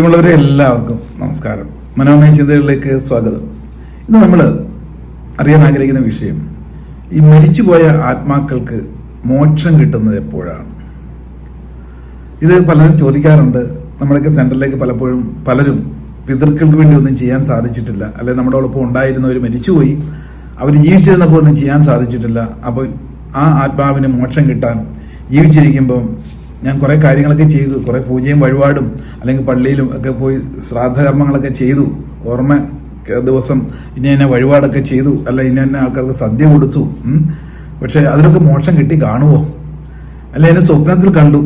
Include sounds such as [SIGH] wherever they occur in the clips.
പ്രിയമുള്ളവരെ എല്ലാവർക്കും നമസ്കാരം. മനോമയ ചിന്തകളിലേക്ക് സ്വാഗതം. ഇന്ന് നമ്മൾ അറിയാൻ ആഗ്രഹിക്കുന്ന വിഷയം ഈ മരിച്ചുപോയ ആത്മാക്കൾക്ക് മോക്ഷം കിട്ടുന്നത് എപ്പോഴാണ്? ഇത് പലരും ചോദിക്കാറുണ്ട്. നമ്മുടെയൊക്കെ സെന്ററിലേക്ക് പലപ്പോഴും പലരും പിതൃക്കൾക്ക് വേണ്ടി ഒന്നും ചെയ്യാൻ സാധിച്ചിട്ടില്ല. അല്ലെങ്കിൽ നമ്മുടെ ഒപ്പം ഉണ്ടായിരുന്നവർ മരിച്ചുപോയി. അവർ ജീവിച്ചിരുന്നപ്പോൾ ഒന്നും ചെയ്യാൻ സാധിച്ചിട്ടില്ല. അപ്പോൾ ആ ആത്മാവിന് മോക്ഷം കിട്ടാൻ ജീവിച്ചിരിക്കുമ്പം ഞാൻ കുറേ കാര്യങ്ങളൊക്കെ ചെയ്തു. കുറേ പൂജയും വഴിപാടും അല്ലെങ്കിൽ പള്ളിയിലും ഒക്കെ പോയി ശ്രാദ്ധകർമ്മങ്ങളൊക്കെ ചെയ്തു. ഓർമ്മ ദിവസം ഇന്ന ഇന്ന വഴിപാടൊക്കെ ചെയ്തു. അല്ല ഇന്ന ഇന്ന ആൾക്കാർക്ക് സദ്യ കൊടുത്തു. പക്ഷേ അതിനൊക്കെ മോക്ഷം കിട്ടി കാണുമോ അല്ല എന്നെ സ്വപ്നത്തിൽ കണ്ടു.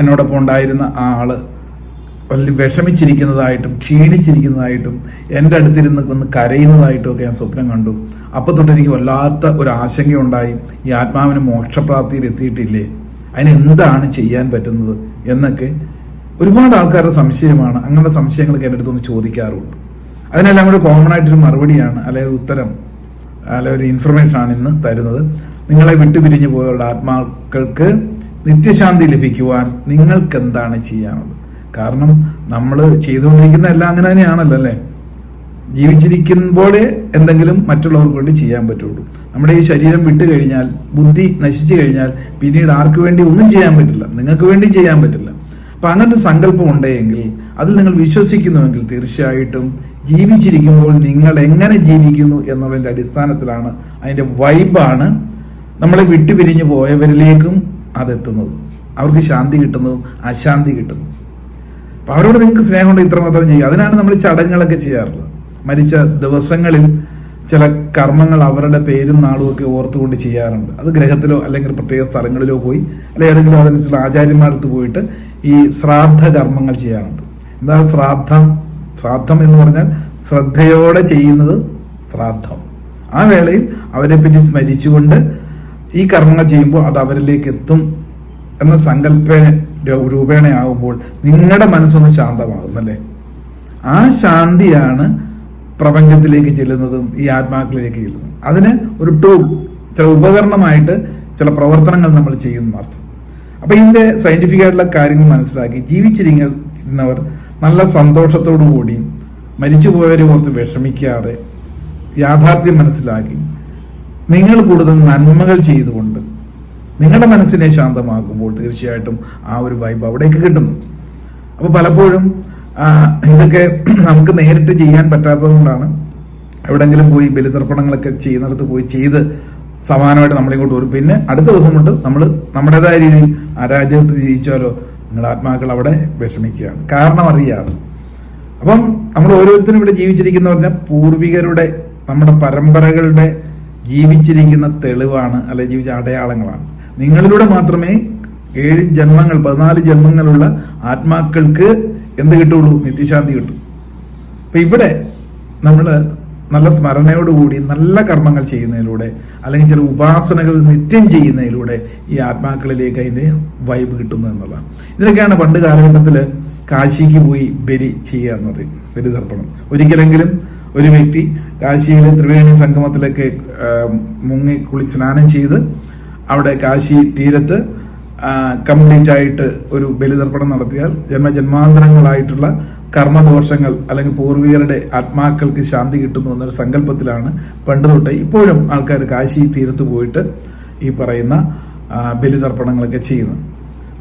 എന്നോടൊപ്പം ഉണ്ടായിരുന്ന ആ ആൾ വലിയ വിഷമിച്ചിരിക്കുന്നതായിട്ടും ക്ഷീണിച്ചിരിക്കുന്നതായിട്ടും എന്റെ അടുത്തിരുന്ന് ഒന്ന് കരയുന്നതായിട്ടും ഒക്കെ ഞാൻ സ്വപ്നം കണ്ടു. അപ്പോൾ തൊട്ട് എനിക്ക് വല്ലാത്ത ഒരു ആശങ്കയുണ്ടായി. ഈ ആത്മാവിന് മോക്ഷപ്രാപ്തിയിൽ എത്തിയിട്ടില്ലേ? അതിന് എന്താണ് ചെയ്യാൻ പറ്റുന്നത് എന്നൊക്കെ ഒരുപാട് ആൾക്കാരുടെ സംശയമാണ്. അങ്ങനെ സംശയങ്ങളൊക്കെ എന്റെ അടുത്തൊന്ന് ചോദിക്കാറുണ്ട്. അതിനെല്ലാം കൂടെ കോമൺ ആയിട്ടൊരു മറുപടിയാണ് അല്ലെങ്കിൽ ഉത്തരം അല്ലെ ഒരു ഇൻഫർമേഷൻ ആണ് ഇന്ന് തരുന്നത്. നിങ്ങളെ വിട്ടുപിരിഞ്ഞു പോയുള്ള ആത്മാക്കൾക്ക് നിത്യശാന്തി ലഭിക്കുവാൻ നിങ്ങൾക്ക് എന്താണ് ചെയ്യാനുള്ളത്? കാരണം നമ്മൾ ചെയ്തുകൊണ്ടിരിക്കുന്ന എല്ലാം അങ്ങനെ തന്നെയാണല്ലോ അല്ലേ? ജീവിച്ചിരിക്കുമ്പോഴേ എന്തെങ്കിലും മറ്റുള്ളവർക്ക് വേണ്ടി ചെയ്യാൻ പറ്റുള്ളൂ. നമ്മുടെ ഈ ശരീരം വിട്ട് കഴിഞ്ഞാൽ ബുദ്ധി നശിച്ചു കഴിഞ്ഞാൽ പിന്നീട് ആർക്ക് വേണ്ടി ഒന്നും ചെയ്യാൻ പറ്റില്ല. നിങ്ങൾക്ക് വേണ്ടി ചെയ്യാൻ പറ്റില്ല. അപ്പം അങ്ങനെ ഒരു സങ്കല്പം ഉണ്ടെങ്കിൽ അതിൽ നിങ്ങൾ വിശ്വസിക്കുന്നുവെങ്കിൽ തീർച്ചയായിട്ടും ജീവിച്ചിരിക്കുമ്പോൾ നിങ്ങൾ എങ്ങനെ ജീവിക്കുന്നു എന്നതിന്റെ അടിസ്ഥാനത്തിലാണ് അതിന്റെ വൈബാണ് നമ്മളെ വിട്ടുപിരിഞ്ഞു പോയവരിലേക്കും അതെത്തുന്നത്. അവർക്ക് ശാന്തി കിട്ടുന്നതും അശാന്തി കിട്ടുന്നതും. അപ്പോൾ അവരോട് നിങ്ങൾക്ക് സ്നേഹമുണ്ട് ഇത്രമാത്രം ചെയ്യുക. അതിനാണ് നമ്മൾ ചടങ്ങുകളൊക്കെ ചെയ്യാറുള്ളത്. മരിച്ച ദിവസങ്ങളിൽ ചില കർമ്മങ്ങൾ അവരുടെ പേരും നാളും ഒക്കെ ഓർത്തുകൊണ്ട് ചെയ്യാറുണ്ട്. അത് ഗ്രഹത്തിലോ അല്ലെങ്കിൽ പ്രത്യേക സ്ഥലങ്ങളിലോ പോയി അല്ലെങ്കിൽ ഏതെങ്കിലും അതനുസരിച്ചുള്ള ആചാര്യന്മാരടുത്ത് പോയിട്ട് ഈ ശ്രാദ്ധ കർമ്മങ്ങൾ ചെയ്യാറുണ്ട്. എന്താ ശ്രാദ്ധം? ശ്രാദ്ധം എന്ന് പറഞ്ഞാൽ ശ്രദ്ധയോടെ ചെയ്യുന്നത് ശ്രാദ്ധം. ആ വേളയിൽ അവരെ പറ്റി സ്മരിച്ചുകൊണ്ട് ഈ കർമ്മങ്ങൾ ചെയ്യുമ്പോൾ അത് അവരിലേക്ക് എത്തും എന്ന സങ്കല്പ രൂപേണയാകുമ്പോൾ നിങ്ങളുടെ മനസ്സൊന്ന് ശാന്തമാകുന്നല്ലേ ആ ശാന്തിയാണ് പ്രപഞ്ചത്തിലേക്ക് ചെല്ലുന്നതും ഈ ആത്മാക്കളിലേക്ക് ചെല്ലുന്നതും. അതിന് ഒരു ടൂൾ ചില ഉപകരണമായിട്ട് ചില പ്രവർത്തനങ്ങൾ നമ്മൾ ചെയ്യുന്ന അർത്ഥം അപ്പൊ ഇതിന്റെ സയന്റിഫിക് ആയിട്ടുള്ള കാര്യങ്ങൾ മനസ്സിലാക്കി ജീവിച്ചിരിക്കുന്നവർ നല്ല സന്തോഷത്തോടു കൂടി മരിച്ചുപോയവരെ ഓർത്ത് വിഷമിക്കാതെ യാഥാർത്ഥ്യം മനസ്സിലാക്കി നിങ്ങൾ കൂടുതൽ നന്മകൾ ചെയ്തുകൊണ്ട് നിങ്ങളുടെ മനസ്സിനെ ശാന്തമാക്കുമ്പോൾ തീർച്ചയായിട്ടും ആ ഒരു വൈബ് അവിടേക്ക് കിട്ടുന്നു. അപ്പോൾ പലപ്പോഴും ഇതൊക്കെ നമുക്ക് നേരിട്ട് ചെയ്യാൻ പറ്റാത്തത് കൊണ്ടാണ് എവിടെങ്കിലും പോയി ബലിതർപ്പണങ്ങളൊക്കെ ചെയ്യുന്നിടത്ത് പോയി ചെയ്ത് സമാനമായിട്ട് നമ്മളിങ്ങോട്ട് വരും. പിന്നെ അടുത്ത ദിവസം തൊട്ട് നമ്മൾ നമ്മുടേതായ രീതിയിൽ ആ രാജ്യത്ത് ജീവിച്ചാലോ നിങ്ങളുടെ ആത്മാക്കൾ അവിടെ വിഷമിക്കുകയാണ്. കാരണം അറിയാതെ അപ്പം നമ്മൾ ഓരോരുത്തരും ഇവിടെ ജീവിച്ചിരിക്കുന്ന പറഞ്ഞാൽ പൂർവികരുടെ നമ്മുടെ പരമ്പരകളുടെ ജീവിച്ചിരിക്കുന്ന തെളിവാണ് അല്ലെ ജീവിച്ച അടയാളങ്ങളാണ്. നിങ്ങളിലൂടെ മാത്രമേ ഏഴ് ജന്മങ്ങൾ പതിനാല് ജന്മങ്ങളുള്ള ആത്മാക്കൾക്ക് എന്ത് കിട്ടുള്ളൂ? നിത്യശാന്തി കിട്ടും. അപ്പം ഇവിടെ നമ്മൾ നല്ല സ്മരണയോടുകൂടി നല്ല കർമ്മങ്ങൾ ചെയ്യുന്നതിലൂടെ അല്ലെങ്കിൽ ചില ഉപാസനകൾ നിത്യം ചെയ്യുന്നതിലൂടെ ഈ ആത്മാക്കളിലേക്ക് അതിന്റെ വൈബ് കിട്ടുന്നു എന്നുള്ളതാണ്. ഇതിനൊക്കെയാണ് പണ്ട് കാലഘട്ടത്തിൽ കാശിക്ക് പോയി ബലി ചെയ്യുക എന്ന് പറയും. ബലിതർപ്പണം. ഒരിക്കലെങ്കിലും ഒരു വ്യക്തി കാശിയിലെ ത്രിവേണി സംഗമത്തിലൊക്കെ മുങ്ങി കുളി സ്നാനം ചെയ്ത് അവിടെ കാശി തീരത്ത് കംപ്ലീറ്റ് ആയിട്ട് ഒരു ബലിതർപ്പണം നടത്തിയാൽ ജന്മജന്മാന്തരങ്ങളായിട്ടുള്ള കർമ്മദോഷങ്ങൾ അല്ലെങ്കിൽ പൂർവികരുടെ ആത്മാക്കൾക്ക് ശാന്തി കിട്ടുന്നു എന്നൊരു സങ്കല്പത്തിലാണ് പണ്ട് തൊട്ടേ ഇപ്പോഴും ആൾക്കാർ കാശി തീരത്ത് പോയിട്ട് ഈ പറയുന്ന ബലിതർപ്പണങ്ങളൊക്കെ ചെയ്യുന്നത്.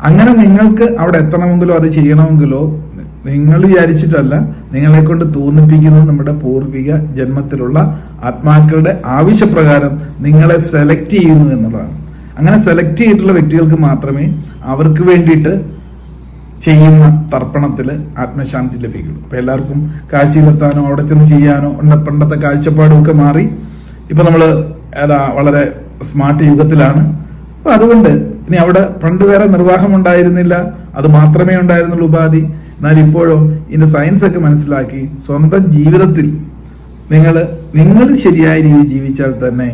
അങ്ങനെ നിങ്ങൾക്ക് അവിടെ എത്തണമെങ്കിലോ അത് ചെയ്യണമെങ്കിലോ നിങ്ങൾ വിചാരിച്ചിട്ടല്ല നിങ്ങളെ കൊണ്ട് തോന്നിപ്പിക്കുന്നത് നമ്മുടെ പൂർവിക ജന്മത്തിലുള്ള ആത്മാക്കളുടെ ആവശ്യപ്രകാരം നിങ്ങളെ സെലക്ട് ചെയ്യുന്നു എന്നുള്ളതാണ്. അങ്ങനെ സെലക്ട് ചെയ്തിട്ടുള്ള വ്യക്തികൾക്ക് മാത്രമേ അവർക്ക് വേണ്ടിയിട്ട് ചെയ്യുന്ന തർപ്പണത്തിൽ ആത്മശാന്തി ലഭിക്കുള്ളൂ. അപ്പൊ എല്ലാവർക്കും കാശിയിലെത്താനോ അവിടെ ചെന്ന് ചെയ്യാനോ ഉള്ള പണ്ടത്തെ കാഴ്ചപ്പാടും ഒക്കെ മാറി. ഇപ്പൊ നമ്മൾ ഏതാ വളരെ സ്മാർട്ട് യുഗത്തിലാണ്. അപ്പൊ അതുകൊണ്ട് ഇനി അവിടെ പണ്ട് വേറെ നിർവാഹം ഉണ്ടായിരുന്നില്ല. അത് മാത്രമേ ഉണ്ടായിരുന്നുള്ളൂ ഉപാധി. എന്നാൽ ഇപ്പോഴോ ഇതിന്റെ സയൻസ് ഒക്കെ മനസ്സിലാക്കി സ്വന്തം ജീവിതത്തിൽ നിങ്ങൾ നിങ്ങൾ ശരിയായ രീതിയിൽ ജീവിച്ചാൽ തന്നെ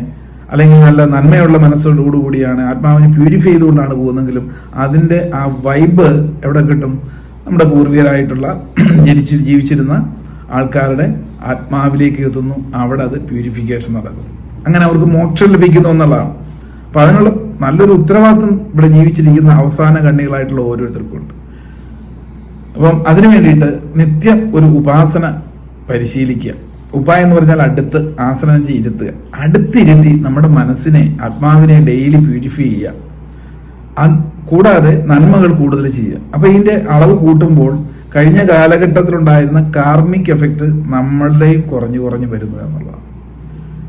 അല്ലെങ്കിൽ നല്ല നന്മയുള്ള മനസ്സോടുകൂടിയാണ് ആത്മാവിനെ പ്യൂരിഫൈ ചെയ്തുകൊണ്ടാണ് പോകുന്നതെങ്കിലും അതിന്റെ ആ വൈബ് എവിടെ കിട്ടും? നമ്മുടെ പൂർവികരായിട്ടുള്ള [CLEARS THROAT] ജനിച്ച് ജീവിച്ചിരുന്ന ആൾക്കാരുടെ ആത്മാവിലേക്ക് എത്തുന്നു. അവിടെ അത് പ്യൂരിഫിക്കേഷൻ നടക്കും. അങ്ങനെ അവർക്ക് മോക്ഷം ലഭിക്കുന്നു എന്നുള്ളതാണ്. അപ്പം അതിനുള്ള നല്ലൊരു ഉത്തരവാദിത്വം ഇവിടെ ജീവിച്ചിരിക്കുന്ന അവസാന കണ്ണികളായിട്ടുള്ള ഓരോരുത്തർക്കും ഉണ്ട്. അപ്പം അതിനു വേണ്ടിയിട്ട് നിത്യം ഒരു ഉപാസന പരിശീലിക്കുക. ഉപായം എന്ന് പറഞ്ഞാൽ അടുത്ത് ചെയ്ത് ഇരുത്തുക. അടുത്തിരുത്തി നമ്മുടെ മനസ്സിനെ ആത്മാവിനെ ഡെയിലി പ്യൂരിഫൈ ചെയ്യുക. കൂടാതെ നന്മകൾ കൂടുതൽ ചെയ്യുക. അപ്പോൾ ഇതിന്റെ അളവ് കൂട്ടുമ്പോൾ കഴിഞ്ഞ കാലഘട്ടത്തിലുണ്ടായിരുന്ന കാർമിക് എഫക്റ്റ് നമ്മളുടെയും കുറഞ്ഞു കുറഞ്ഞു വരുന്നു എന്നുള്ളതാണ്.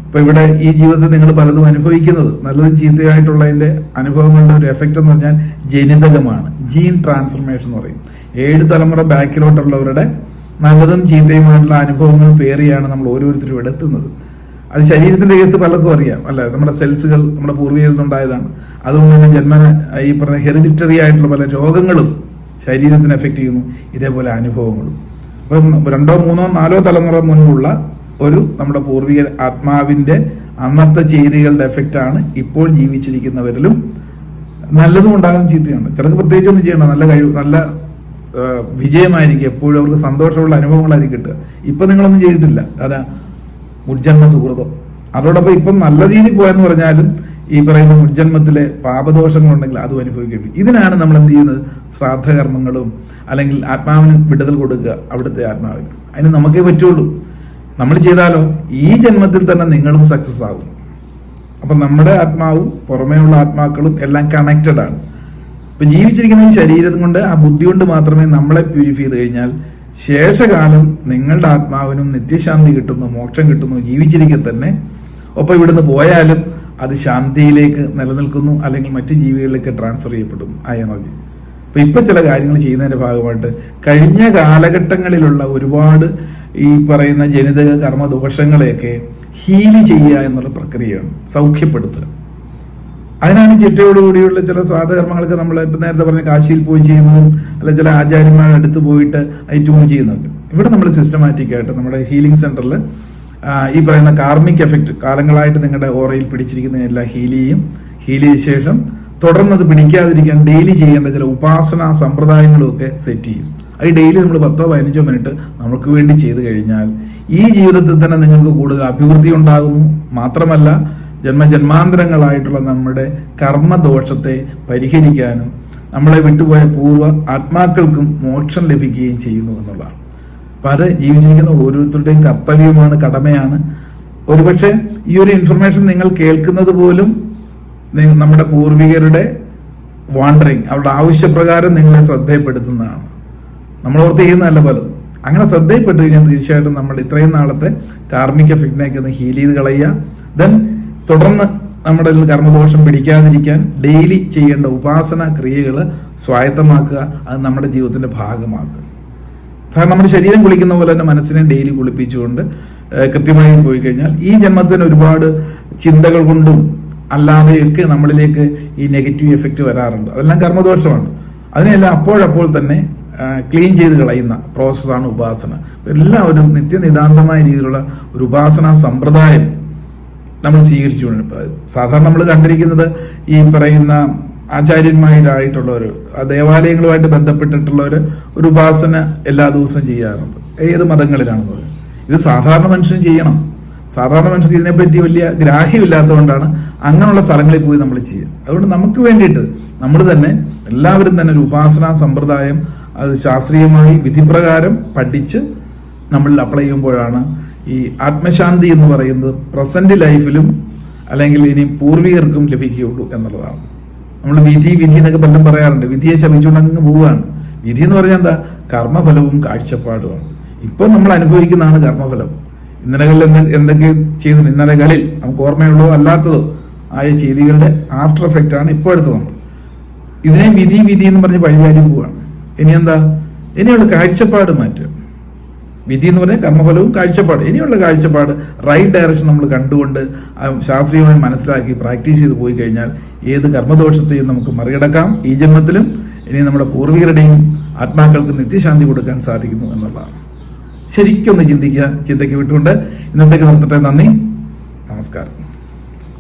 ഇപ്പോൾ ഇവിടെ ഈ ജീവിതത്തിൽ നിങ്ങൾ പലതും അനുഭവിക്കുന്നത്. നല്ലതും ചീത്തയായിട്ടുള്ളതിന്റെ അനുഭവങ്ങളുടെ ഒരു എഫക്റ്റ് എന്ന് പറഞ്ഞാൽ ജനിതകമാണ്. ജീൻ ട്രാൻസ്ഫർമേഷൻ എന്ന് പറയും. ഏഴ് തലമുറ ബാക്കിലോട്ടുള്ളവരുടെ നല്ലതും ചീത്തയുമായിട്ടുള്ള അനുഭവങ്ങൾ പേറിയാണ് നമ്മൾ ഓരോരുത്തരും എടുത്തുന്നത്. അത് ശരീരത്തിന്റെ കേസ് പലർക്കും അറിയാം. അല്ല നമ്മുടെ സെൽസുകൾ നമ്മുടെ പൂർവികരിൽ നിന്നുണ്ടായതാണ് അതുകൊണ്ട് തന്നെ ജന്മന ഈ പറഞ്ഞ ഹെറിഡിറ്ററി ആയിട്ടുള്ള പല രോഗങ്ങളും ശരീരത്തിന് എഫക്റ്റ് ചെയ്യുന്നു. ഇതേപോലെ അനുഭവങ്ങളും. അപ്പം രണ്ടോ മൂന്നോ നാലോ തലമുറ മുൻപുള്ള ഒരു നമ്മുടെ പൂർവിക ആത്മാവിന്റെ അന്നത്തെ ചെയ്തികളുടെ എഫക്റ്റാണ് ഇപ്പോൾ ജീവിച്ചിരിക്കുന്നവരിലും. നല്ലതും ഉണ്ടാകും ചീത്തയുണ്ട് ചിലർക്ക് പ്രത്യേകിച്ചൊന്നും ചെയ്യണം നല്ല കഴിവ് നല്ല വിജയമായിരിക്കും. എപ്പോഴും അവർക്ക് സന്തോഷമുള്ള അനുഭവങ്ങളായിരിക്കും കിട്ടുക. ഇപ്പം നിങ്ങളൊന്നും ചെയ്തിട്ടില്ല. അതാ മുജ്ജന്മ സുഹൃതം. അതോടൊപ്പം ഇപ്പം നല്ല രീതിയിൽ പോയെന്ന് പറഞ്ഞാലും ഈ പറയുന്ന മുജ്ജന്മത്തിലെ പാപദോഷങ്ങളുണ്ടെങ്കിൽ അതും അനുഭവിക്കേണ്ടി. ഇതിനാണ് നമ്മൾ എന്ത് ചെയ്യുന്നത്? ശ്രാദ്ധകർമ്മങ്ങളും അല്ലെങ്കിൽ ആത്മാവിന് വിടുതൽ കൊടുക്കുക അവിടുത്തെ ആത്മാവിന്. അതിന് നമുക്കേ പറ്റുള്ളൂ. നമ്മൾ ചെയ്താലോ? ഈ ജന്മത്തിൽ തന്നെ നിങ്ങളും സക്സസ് ആകും അപ്പം നമ്മുടെ ആത്മാവും പുറമേയുള്ള ആത്മാക്കളും എല്ലാം കണക്റ്റഡ് ആണ്. ഇപ്പൊ ജീവിച്ചിരിക്കുന്ന ഈ ശരീരം കൊണ്ട് ആ ബുദ്ധി കൊണ്ട് മാത്രമേ നമ്മളെ പ്യൂരിഫൈ ചെയ്ത് കഴിഞ്ഞാൽ ശേഷകാലം നിങ്ങളുടെ ആത്മാവിനും നിത്യശാന്തി കിട്ടുന്നു മോക്ഷം കിട്ടുന്നു ജീവിച്ചിരിക്കെ തന്നെ. ഒപ്പം ഇവിടുന്ന് പോയാലും അത് ശാന്തിയിലേക്ക് നിലനിൽക്കുന്നു അല്ലെങ്കിൽ മറ്റു ജീവികളിലേക്ക് ട്രാൻസ്ഫർ ചെയ്യപ്പെടും ആ എനർജി അപ്പൊ ഇപ്പൊ ചില കാര്യങ്ങൾ ചെയ്യുന്നതിന്റെ ഭാഗമായിട്ട് കഴിഞ്ഞ കാലഘട്ടങ്ങളിലുള്ള ഒരുപാട് ഈ പറയുന്ന ജനിതക കർമ്മദോഷങ്ങളെയൊക്കെ ഹീൽ ചെയ്യുക എന്നുള്ള പ്രക്രിയയാണ് സൗഖ്യപ്പെടുത്തുക. അതിനാണ് ചിട്ടയോടുകൂടിയുള്ള ചില സ്വാദകർമ്മങ്ങൾക്ക് നമ്മൾ ഇപ്പം നേരത്തെ പറഞ്ഞ കാശിയിൽ പോയി ചെയ്യുന്നതും അല്ല ചില ആചാര്യന്മാരുടെ അടുത്ത് പോയിട്ട് അത് ട്യൂൺ ചെയ്യുന്നതൊക്കെ. ഇവിടെ നമ്മൾ സിസ്റ്റമാറ്റിക് ആയിട്ട് നമ്മുടെ ഹീലിംഗ് സെന്ററിൽ ഈ പറയുന്ന കാർമിക് എഫക്റ്റ് കാലങ്ങളായിട്ട് നിങ്ങളുടെ ഓറയിൽ പിടിച്ചിരിക്കുന്ന എല്ലാം ഹീൽ ചെയ്യും ഹീൽ ചെയ്ത ശേഷം തുടർന്നത് പിടിക്കാതിരിക്കാൻ ഡെയിലി ചെയ്യേണ്ട ചില ഉപാസന സമ്പ്രദായങ്ങളും ഒക്കെ സെറ്റ് ചെയ്യും. അത് ഡെയിലി നമ്മൾ പത്തോ പതിനഞ്ചോ മിനിറ്റ് നമുക്ക് വേണ്ടി ചെയ്തു കഴിഞ്ഞാൽ ഈ ജീവിതത്തിൽ തന്നെ നിങ്ങൾക്ക് കൂടുതൽ അഭിവൃദ്ധി ഉണ്ടാകുന്നു. മാത്രമല്ല ജന്മജന്മാന്തരങ്ങളായിട്ടുള്ള നമ്മുടെ കർമ്മദോഷത്തെ പരിഹരിക്കാനും നമ്മളെ വിട്ടുപോയ പൂർവ ആത്മാക്കൾക്കും മോക്ഷം ലഭിക്കുകയും ചെയ്യുന്നു എന്നുള്ളതാണ്. അപ്പൊ അത് ജീവിച്ചിരിക്കുന്ന ഓരോരുത്തരുടെയും കർത്തവ്യമാണ് കടമയാണ്. ഒരുപക്ഷെ ഈ ഒരു ഇൻഫർമേഷൻ നിങ്ങൾ കേൾക്കുന്നത് പോലും നമ്മുടെ പൂർവികരുടെ വാണ്ടറിങ് അവരുടെ ആവശ്യപ്രകാരം നിങ്ങളെ ശ്രദ്ധയപ്പെടുത്തുന്നതാണ്. നമ്മൾ ഓർത്ത് ചെയ്യുന്നതല്ല പലതും അങ്ങനെ ശ്രദ്ധയിൽപ്പെട്ട് കഴിഞ്ഞാൽ തീർച്ചയായിട്ടും നമ്മൾ ഇത്രയും നാളത്തെ കാർമിക ഫിറ്റ്നേക്ക് ഒന്ന് ഹീൽ ചെയ്ത് കളയുക. ദെൻ തുടർന്ന് നമ്മുടെ കർമ്മദോഷം പിടിക്കാതിരിക്കാൻ ഡെയിലി ചെയ്യേണ്ട ഉപാസന ക്രിയകൾ സ്വായത്തമാക്കുക അത് നമ്മുടെ ജീവിതത്തിന്റെ ഭാഗമാക്കുക. കാരണം നമ്മുടെ ശരീരം കുളിക്കുന്ന പോലെ തന്നെ മനസ്സിനെ ഡെയിലി കുളിപ്പിച്ചുകൊണ്ട് കൃത്യമായി പോയി കഴിഞ്ഞാൽ ഈ ജന്മത്തിന് ഒരുപാട് ചിന്തകൾ കൊണ്ടും അല്ലാതെയൊക്കെ നമ്മളിലേക്ക് ഈ നെഗറ്റീവ് എഫക്റ്റ് വരാറുണ്ട്. അതെല്ലാം കർമ്മദോഷമാണ്. അതിനെല്ലാം അപ്പോഴപ്പോൾ തന്നെ ക്ലീൻ ചെയ്ത് കളയുന്ന പ്രോസസ്സാണ് ഉപാസന. എല്ലാവരും നിത്യനിതാന്തമായ രീതിയിലുള്ള ഒരു ഉപാസന സമ്പ്രദായം നമ്മൾ സ്വീകരിച്ചുകൊണ്ട് സാധാരണ നമ്മൾ കണ്ടിരിക്കുന്നത് ഈ പറയുന്ന ആചാര്യന്മാരായിട്ടുള്ളവർ ദേവാലയങ്ങളുമായിട്ട് ബന്ധപ്പെട്ടിട്ടുള്ളവർ ഒരു ഉപാസന എല്ലാ ദിവസവും ചെയ്യാറുണ്ട്. ഏത് മതങ്ങളിലാണെന്നത് ഇത് സാധാരണ മനുഷ്യന് ചെയ്യണം. സാധാരണ മനുഷ്യർക്ക് ഇതിനെപ്പറ്റി വലിയ ഗ്രാഹ്യമില്ലാത്തതുകൊണ്ടാണ് അങ്ങനെയുള്ള സ്ഥലങ്ങളിൽ പോയി നമ്മൾ ചെയ്യുക. അതുകൊണ്ട് നമുക്ക് വേണ്ടിയിട്ട് നമ്മൾ തന്നെ എല്ലാവരും തന്നെ ഒരു ഉപാസനാ സമ്പ്രദായം അത് ശാസ്ത്രീയമായി വിധിപ്രകാരം പഠിച്ച് നമ്മൾ അപ്ലൈ ചെയ്യുമ്പോഴാണ് ഈ ആത്മശാന്തി എന്ന് പറയുന്നത് പ്രസന്റ് ലൈഫിലും അല്ലെങ്കിൽ ഇനി പൂർവികർക്കും ലഭിക്കുകയുള്ളൂ എന്നുള്ളതാണ്. നമ്മൾ വിധി വിധി എന്നൊക്കെ പലരും പറയാറുണ്ട്. വിധിയെ ശമിച്ചുകൊണ്ട് അങ്ങ് പോവുകയാണ്. വിധി എന്ന് പറഞ്ഞാൽ എന്താ? കർമ്മഫലവും കാഴ്ചപ്പാടുമാണ്. ഇപ്പം നമ്മൾ അനുഭവിക്കുന്നതാണ് കർമ്മഫലം. ഇന്നലകളിൽ എന്ത് എന്തൊക്കെ ചെയ്തു ഇന്നലകളിൽ നമുക്ക് ഓർമ്മയുള്ളതോ അല്ലാത്തതോ ആയ ചെയ്തികളുടെ ആഫ്റ്റർ എഫക്റ്റ് ആണ് ഇപ്പോൾ എടുത്തത് നമ്മൾ ഇതിനെ വിധി വിധി എന്ന് പറഞ്ഞ് പഴിചാരി പോവുകയാണ്. ഇനി എന്താ? ഇനിയുള്ള കാഴ്ചപ്പാട് മാറ്റുക. വിധി എന്ന് പറഞ്ഞാൽ കർമ്മഫലവും കാഴ്ചപ്പാട്. ഇനിയുള്ള കാഴ്ചപ്പാട് റൈറ്റ് ഡയറക്ഷൻ നമ്മൾ കണ്ടുകൊണ്ട് ശാസ്ത്രീയമായി മനസ്സിലാക്കി പ്രാക്ടീസ് ചെയ്ത് പോയി കഴിഞ്ഞാൽ ഏത് കർമ്മദോഷത്തെയും നമുക്ക് മറികടക്കാം. ഈ ജന്മത്തിലും ഇനി നമ്മുടെ പൂർവികരുടെയും ആത്മാക്കൾക്ക് നിത്യശാന്തി കൊടുക്കാൻ സാധിക്കുന്നു എന്നുള്ളതാണ്. ശരിക്കൊന്ന് ചിന്തിക്കുക ചിന്തയ്ക്ക് വിട്ടുകൊണ്ട്. ഇന്നത്തേക്ക് നിർത്തട്ടെ. നന്ദി. നമസ്കാരം.